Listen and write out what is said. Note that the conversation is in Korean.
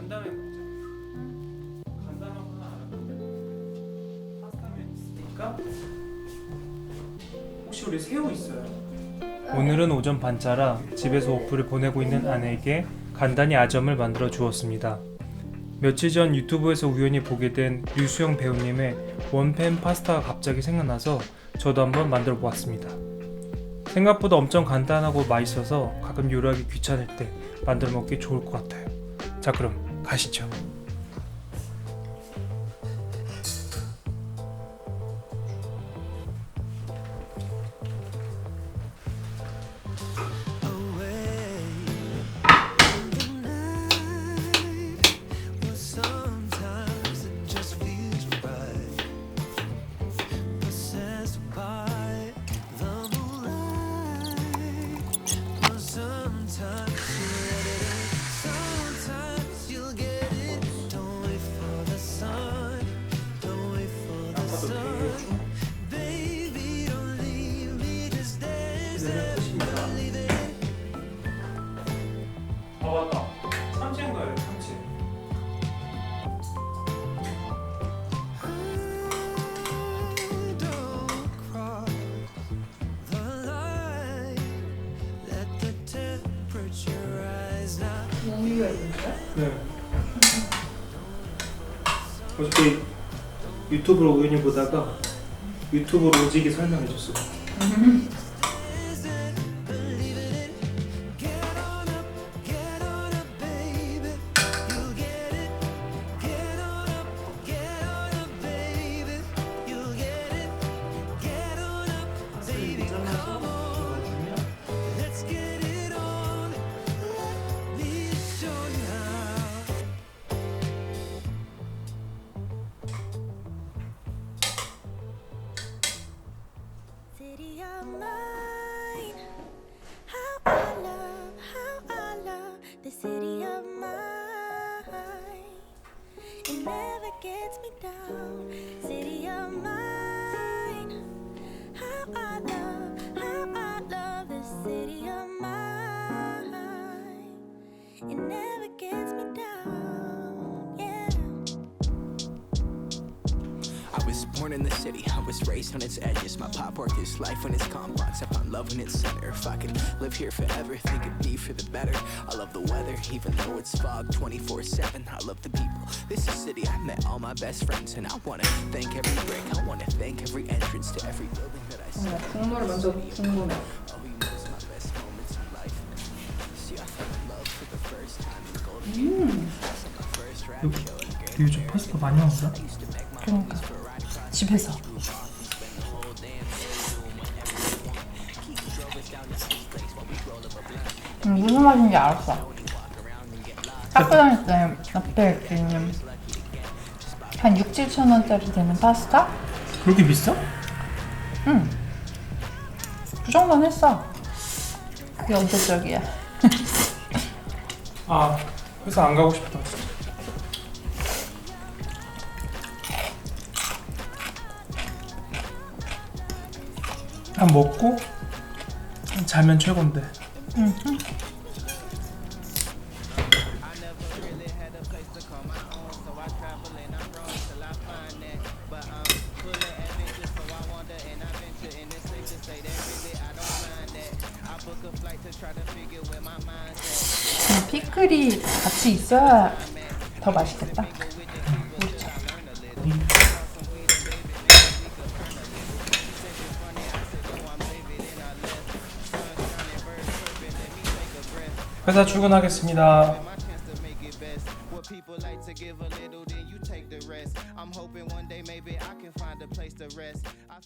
간단하게 먹자. 거 하나 알아볼래? 파스타면 있으니까. 혹시 우리 새우 있어요? 오늘은 오전 반차라 집에서 오프를 보내고 있는 아내에게 간단히 아점을 만들어 주었습니다. 며칠 전 유튜브에서 우연히 보게 된 류수영 배우님의 원팬 파스타가 갑자기 생각나서 저도 한번 만들어 보았습니다. 생각보다 엄청 간단하고 맛있어서 가끔 요리하기 귀찮을 때 만들어 먹기 좋을 것 같아요. 자 그럼 가시죠. Sometimes leave it. 아 맞다. 참치인가요? 참치. 있는데? 네. 유튜브로 우연히 보다가 유튜브로 오지게 설명해줬어. Born in the city, I was raised on its edges. My pop work is life when it's complex. I found love when it's center. If I could live here forever, think it'd be for the better. I love the weather, even though it's fog 24 7. I love the people. This is city, I met all my best friends. And I wanna thank every brick, I wanna thank every entrance to every building that. 어, 국물 먼저 궁금해. Oh, show. 그 요즘 파스타 많이 먹어? 그러니까 집에서 음, 무슨 맛인지 알았어. 학교 다닐 때 옆에 이렇게 있는 한 6, 7천 원짜리 되는 파스타? 그렇게 비싸? 그 정도는 했어. 그게 언제적이야. 아 회사 안 가고 싶다. 그냥 먹고 자면 최고인데. 음, 피클이 같이 있어야 더 맛있겠다. 회사 출근하겠습니다.